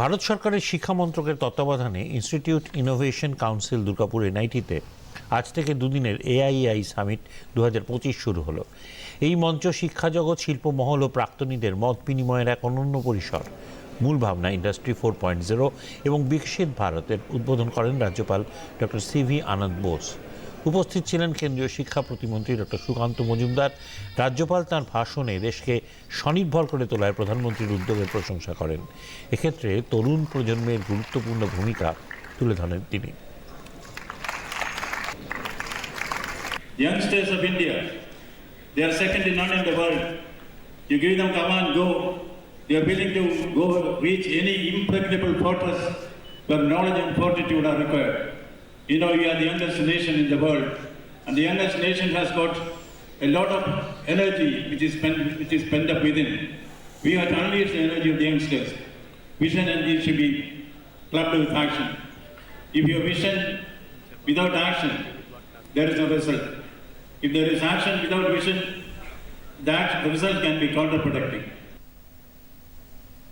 ভারত সরকারের শিক্ষা মন্ত্রকের তত্ত্বাবধানে ইনস্টিটিউট ইনোভেশন কাউন্সিল দুর্গাপুর এনআইটিতে আজ থেকে দুদিনের এআইআই সামিট দু হাজার পঁচিশ শুরু হলো। এই মঞ্চ শিক্ষা জগৎ শিল্প মহল ও প্রাক্তনীদের মত বিনিময়ের এক অনন্য পরিসর। মূল ভাবনা ইন্ডাস্ট্রি ফোর পয়েন্ট জিরো এবং বিকশিত ভারতের উদ্বোধন করেন রাজ্যপাল doctor C V Ananda Bose. উপস্থিত ছিলেন কেন্দ্রীয় শিক্ষা প্রতিমন্ত্রী ডক্টর সুকান্ত মজুমদার। রাজ্যপাল তার ভাষণে দেশকে স্বনির্ভর করে তোলায় প্রধানমন্ত্রীর উদ্যোগের প্রশংসা করেন। এক্ষেত্রে তরুণ প্রজন্মের গুরুত্বপূর্ণ ভূমিকা তুলে ধরেন তিনি। Youngsters of India they second the world you give them come on go you reach any impregnable fortress your knowledge and fortitude R You know, you are the youngest nation in the world, and the youngest nation has got a lot of energy which is pent, which is pent up within. We have to unleash the energy of the youngsters. Vision and it should be clubbed with action. If your vision without action, there is no result. If there is action without vision, that the result can be counterproductive.